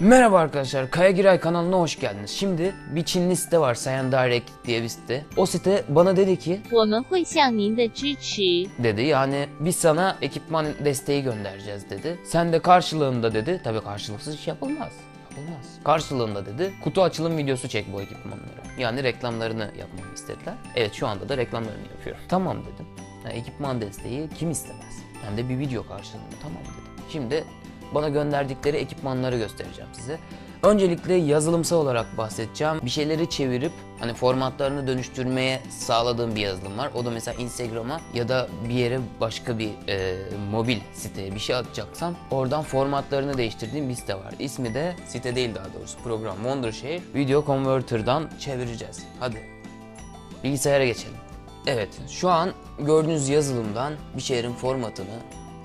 Merhaba arkadaşlar, Kaya Giray kanalına hoş geldiniz. Şimdi bir Çinli site var, Sayan Direct diye bir site. O site bana dedi ki, dedi yani biz sana ekipman desteği göndereceğiz dedi. Sen de karşılığında dedi, tabi karşılıksız iş yapılmaz. Olmaz. Karşılığında dedi kutu açılım videosu çek bu ekipmanları. Yani reklamlarını yapmamı istediler. Evet şu anda da reklamlarını yapıyorum. Tamam dedim. Yani ekipman desteği kim istemez? Hem de bir video karşılığında tamam dedim. Şimdi bana gönderdikleri ekipmanları göstereceğim size. Öncelikle yazılımsal olarak bahsedeceğim. Bir şeyleri çevirip hani formatlarını dönüştürmeye sağladığım bir yazılım var. O da mesela Instagram'a ya da bir yere başka bir e, mobil siteye bir şey atacaksam oradan formatlarını değiştirdiğim bir site var. İsmi de site değil daha doğrusu program Wondershare. Video Converter'dan çevireceğiz. Hadi bilgisayara geçelim. Evet, şu an gördüğünüz yazılımdan bir şehrin formatını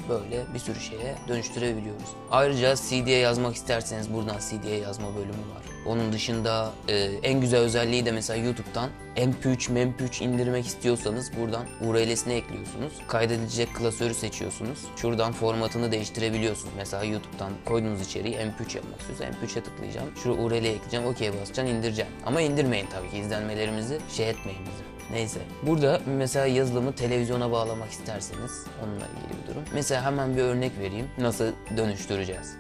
böyle bir sürü şeye dönüştürebiliyoruz. Ayrıca CD'ye yazmak isterseniz buradan CD'ye yazma bölümü var. Onun dışında e, en güzel özelliği de mesela YouTube'dan MP3, MP3 indirmek istiyorsanız buradan URL'sine ekliyorsunuz. Kaydedilecek klasörü seçiyorsunuz. Şuradan formatını değiştirebiliyorsunuz. Mesela YouTube'dan koyduğunuz içeriği MP3 yapmak istiyorsa MP3'e tıklayacağım. Şu URL'ye ekleyeceğim, OK basacaksın, indireceksin. Ama indirmeyin tabii ki izlenmelerimizi şey etmeyin bizim. Neyse. Burada mesela yazılımı televizyona bağlamak isterseniz onunla ilgili bir durum. Mesela hemen bir örnek vereyim. Nasıl dönüştüreceğiz?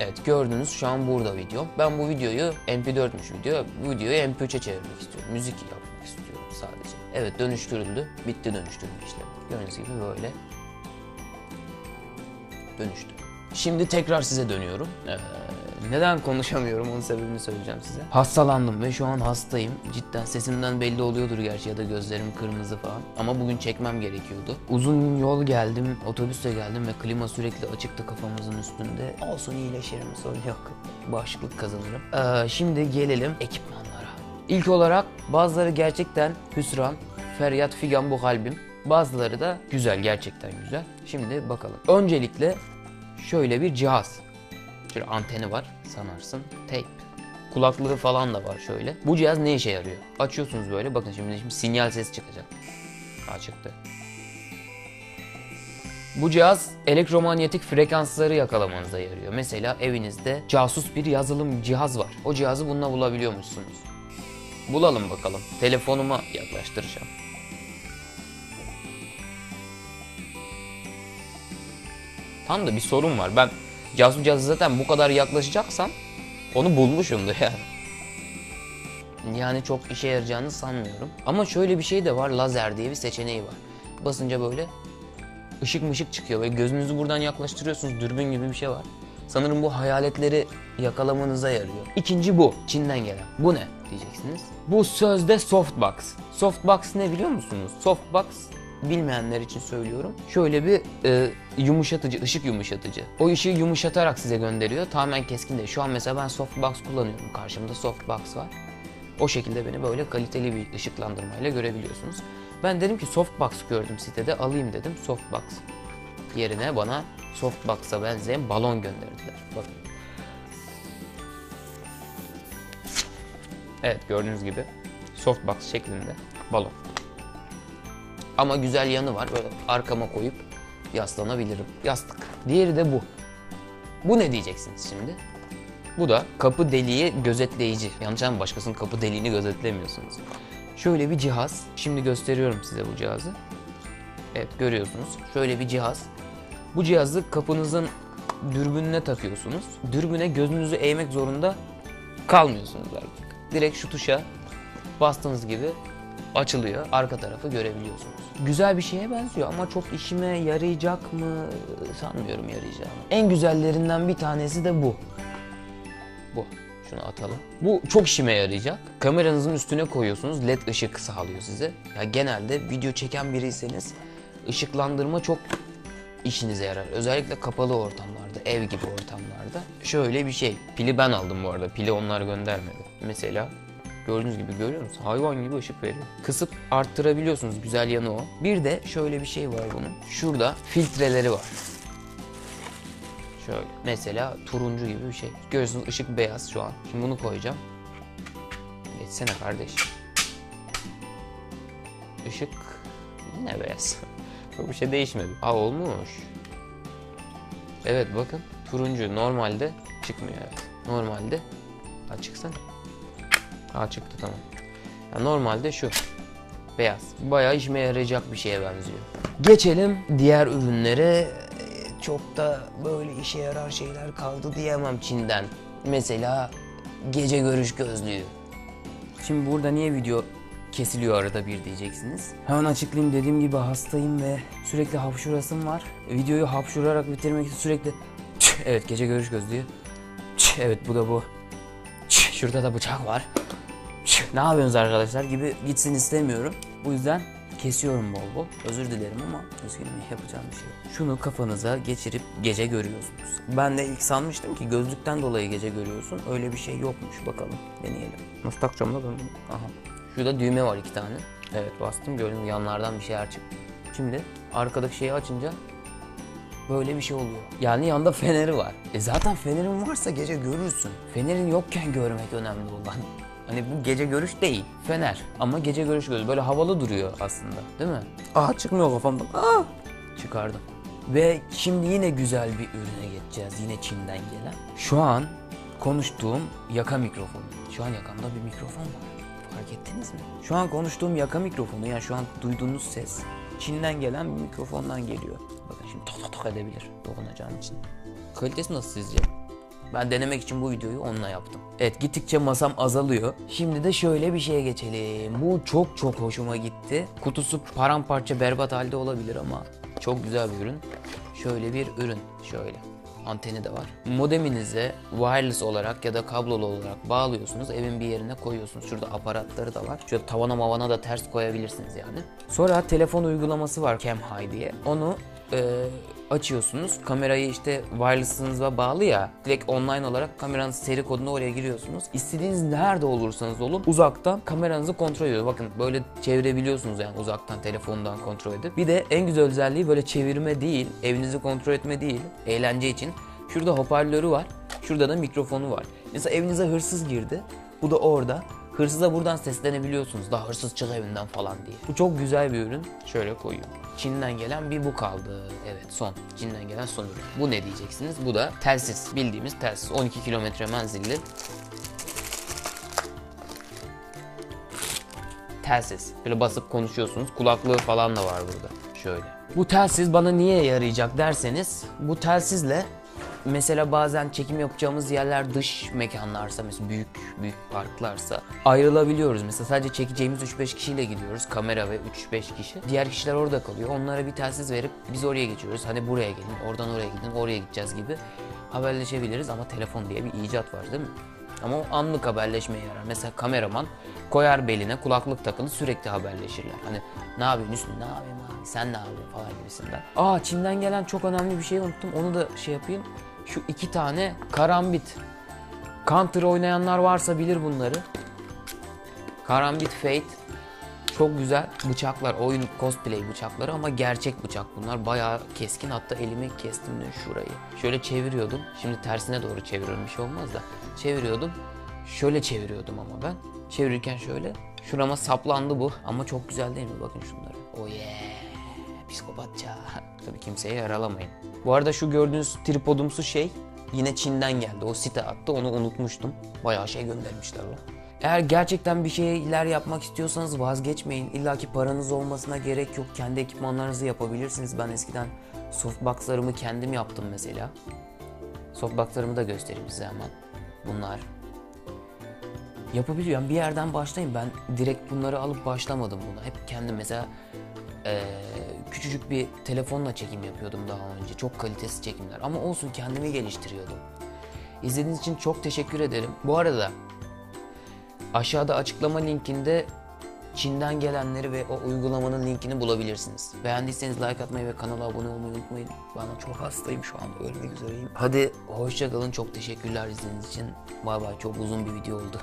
Evet gördünüz şu an burada video. Ben bu videoyu MP4'müş video. Bu videoyu MP3'e çevirmek istiyorum. Müzik yapmak istiyorum sadece. Evet dönüştürüldü. Bitti dönüştürme işlemi. Gördüğünüz gibi böyle dönüştü. Şimdi tekrar size dönüyorum. Ee, neden konuşamıyorum onun sebebini söyleyeceğim size. Hastalandım ve şu an hastayım. Cidden sesimden belli oluyordur gerçi ya da gözlerim kırmızı falan. Ama bugün çekmem gerekiyordu. Uzun yol geldim, otobüsle geldim ve klima sürekli açıktı kafamızın üstünde. Olsun iyileşirim sorun yok. Bağışıklık kazanırım. Ee, şimdi gelelim ekipmanlara. İlk olarak bazıları gerçekten hüsran, feryat figan bu kalbim. Bazıları da güzel, gerçekten güzel. Şimdi bakalım. Öncelikle şöyle bir cihaz. Şöyle anteni var sanarsın. Tape. Kulaklığı falan da var şöyle. Bu cihaz ne işe yarıyor? Açıyorsunuz böyle. Bakın şimdi, şimdi sinyal sesi çıkacak. Ha çıktı. Bu cihaz elektromanyetik frekansları yakalamanıza yarıyor. Mesela evinizde casus bir yazılım cihaz var. O cihazı bununla bulabiliyormuşsunuz. Bulalım bakalım. Telefonuma yaklaştıracağım. Tam da bir sorun var. Ben casus cihazı zaten bu kadar yaklaşacaksam onu bulmuşumdur yani. Yani çok işe yarayacağını sanmıyorum. Ama şöyle bir şey de var. Lazer diye bir seçeneği var. Basınca böyle ışık mışık çıkıyor ve gözünüzü buradan yaklaştırıyorsunuz. Dürbün gibi bir şey var. Sanırım bu hayaletleri yakalamanıza yarıyor. İkinci bu. Çin'den gelen. Bu ne diyeceksiniz. Bu sözde softbox. Softbox ne biliyor musunuz? Softbox bilmeyenler için söylüyorum. Şöyle bir e, yumuşatıcı, ışık yumuşatıcı. O ışığı yumuşatarak size gönderiyor. Tamamen keskin değil. Şu an mesela ben softbox kullanıyorum. Karşımda softbox var. O şekilde beni böyle kaliteli bir ışıklandırmayla görebiliyorsunuz. Ben dedim ki softbox gördüm sitede alayım dedim softbox. Yerine bana softbox'a benzeyen balon gönderdiler. Bakın. Evet gördüğünüz gibi softbox şeklinde balon. Ama güzel yanı var. Böyle arkama koyup yaslanabilirim. Yastık. Diğeri de bu. Bu ne diyeceksiniz şimdi? Bu da kapı deliği gözetleyici. Yanlış ama başkasının kapı deliğini gözetlemiyorsunuz. Şöyle bir cihaz. Şimdi gösteriyorum size bu cihazı. Evet görüyorsunuz. Şöyle bir cihaz. Bu cihazı kapınızın dürbününe takıyorsunuz. Dürbüne gözünüzü eğmek zorunda kalmıyorsunuz artık. Direkt şu tuşa bastığınız gibi açılıyor. Arka tarafı görebiliyorsunuz. Güzel bir şeye benziyor ama çok işime yarayacak mı sanmıyorum yarayacağını. En güzellerinden bir tanesi de bu. Bu. Şunu atalım. Bu çok işime yarayacak. Kameranızın üstüne koyuyorsunuz. LED ışık sağlıyor size. Ya genelde video çeken biriyseniz ışıklandırma çok işinize yarar. Özellikle kapalı ortamlarda, ev gibi ortamlarda. Şöyle bir şey. Pili ben aldım bu arada. Pili onlar göndermedi. Mesela gördüğünüz gibi görüyor musunuz? Hayvan gibi ışık veriyor. Kısıp arttırabiliyorsunuz. Güzel yanı o. Bir de şöyle bir şey var bunun. Şurada filtreleri var. Şöyle. Mesela turuncu gibi bir şey. Görüyorsunuz ışık beyaz şu an. Şimdi bunu koyacağım. Geçsene kardeş. Işık yine beyaz. Çok bir şey değişmedi. Aa olmuş. Evet bakın. turuncu normalde çıkmıyor evet. Normalde ha çıksın. Ha çıktı tamam. Ya normalde şu beyaz. Bayağı işime yarayacak bir şeye benziyor. Geçelim diğer ürünlere. Çok da böyle işe yarar şeyler kaldı diyemem Çin'den. Mesela gece görüş gözlüğü. Şimdi burada niye video kesiliyor arada bir diyeceksiniz. Hemen açıklayayım dediğim gibi hastayım ve sürekli hapşurasım var. Videoyu hapşurarak bitirmek için sürekli evet gece görüş gözlüğü. Evet bu da bu. Şurada da bıçak var. Ne yapıyorsunuz arkadaşlar gibi gitsin istemiyorum. Bu yüzden kesiyorum bol bol. Özür dilerim ama üzgünüm yapacağım bir şey yok. Şunu kafanıza geçirip gece görüyorsunuz. Ben de ilk sanmıştım ki gözlükten dolayı gece görüyorsun. Öyle bir şey yokmuş bakalım. Deneyelim. Nasıl takacağım da ben? Aha. Şurada düğme var iki tane. Evet bastım gördüm yanlardan bir şeyler çıktı. Şimdi arkadaki şeyi açınca böyle bir şey oluyor. Yani yanında feneri var. E zaten fenerin varsa gece görürsün. Fenerin yokken görmek önemli olan. Hani bu gece görüş değil. Fener. Ama gece görüş gözü. Böyle havalı duruyor aslında. Değil mi? Aa çıkmıyor kafamdan. Aa! Çıkardım. Ve şimdi yine güzel bir ürüne geçeceğiz. Yine Çin'den gelen. Şu an konuştuğum yaka mikrofonu. Şu an yakamda bir mikrofon var. Fark ettiniz mi? Şu an konuştuğum yaka mikrofonu yani şu an duyduğunuz ses Çin'den gelen bir mikrofondan geliyor. Bakın şimdi tok tok edebilir dokunacağım için. Kalitesi nasıl sizce? Ben denemek için bu videoyu onunla yaptım. Evet gittikçe masam azalıyor. Şimdi de şöyle bir şeye geçelim. Bu çok çok hoşuma gitti. Kutusu paramparça berbat halde olabilir ama çok güzel bir ürün. Şöyle bir ürün. Şöyle. Anteni de var. Modeminize wireless olarak ya da kablolu olarak bağlıyorsunuz. Evin bir yerine koyuyorsunuz. Şurada aparatları da var. Şöyle tavana mavana da ters koyabilirsiniz yani. Sonra telefon uygulaması var Cam High diye. Onu açıyorsunuz. Kamerayı işte wireless'ınıza bağlı ya. Direkt online olarak kameranın seri kodunu oraya giriyorsunuz. İstediğiniz nerede olursanız olun uzaktan kameranızı kontrol ediyor. Bakın böyle çevirebiliyorsunuz yani uzaktan telefondan kontrol edip. Bir de en güzel özelliği böyle çevirme değil, evinizi kontrol etme değil, eğlence için. Şurada hoparlörü var. Şurada da mikrofonu var. Mesela evinize hırsız girdi. Bu da orada. Hırsıza buradan seslenebiliyorsunuz. Daha hırsız çık evinden falan diye. Bu çok güzel bir ürün. Şöyle koyuyorum. Çin'den gelen bir bu kaldı. Evet son. Çin'den gelen son ürün. Bu ne diyeceksiniz? Bu da telsiz. Bildiğimiz telsiz. 12 kilometre menzilli. Telsiz. Böyle basıp konuşuyorsunuz. Kulaklığı falan da var burada. Şöyle. Bu telsiz bana niye yarayacak derseniz bu telsizle Mesela bazen çekim yapacağımız yerler dış mekanlarsa mesela büyük büyük parklarsa ayrılabiliyoruz. Mesela sadece çekeceğimiz 3-5 kişiyle gidiyoruz. Kamera ve 3-5 kişi. Diğer kişiler orada kalıyor. Onlara bir telsiz verip biz oraya geçiyoruz. Hani buraya gelin, oradan oraya gidin, oraya gideceğiz gibi haberleşebiliriz ama telefon diye bir icat var değil mi? Ama o anlık haberleşmeye yarar. Mesela kameraman koyar beline kulaklık takılı sürekli haberleşirler. Hani ne yapıyorsun Hüsnü, ne yapayım abi, sen ne yapıyorsun falan gibisinden. Aa Çin'den gelen çok önemli bir şey unuttum. Onu da şey yapayım. Şu iki tane karambit. Counter oynayanlar varsa bilir bunları. Karambit Fate. Çok güzel bıçaklar, oyun cosplay bıçakları ama gerçek bıçak bunlar. Bayağı keskin hatta elimi kestim de şurayı. Şöyle çeviriyordum. Şimdi tersine doğru çeviriyorum bir şey olmaz da. Çeviriyordum. Şöyle çeviriyordum ama ben. Çevirirken şöyle. Şurama saplandı bu ama çok güzel değil mi? Bakın şunları. Oh yeah. Psikopatça. Tabii kimseye yaralamayın. Bu arada şu gördüğünüz tripodumsu şey yine Çin'den geldi. O site attı onu unutmuştum. Bayağı şey göndermişler lan. Eğer gerçekten bir şeyler yapmak istiyorsanız vazgeçmeyin. İlla ki paranız olmasına gerek yok. Kendi ekipmanlarınızı yapabilirsiniz. Ben eskiden softboxlarımı kendim yaptım mesela. Softboxlarımı da göstereyim size hemen. Bunlar. Yapabiliyorum. Bir yerden başlayayım. Ben direkt bunları alıp başlamadım buna. Hep kendim mesela eee, küçücük bir telefonla çekim yapıyordum daha önce. Çok kalitesiz çekimler. Ama olsun kendimi geliştiriyordum. İzlediğiniz için çok teşekkür ederim. Bu arada Aşağıda açıklama linkinde Çin'den gelenleri ve o uygulamanın linkini bulabilirsiniz. Beğendiyseniz like atmayı ve kanala abone olmayı unutmayın. Ben çok hastayım şu anda ölmek üzereyim. Hadi hoşça kalın çok teşekkürler izlediğiniz için. Bay bay çok uzun bir video oldu.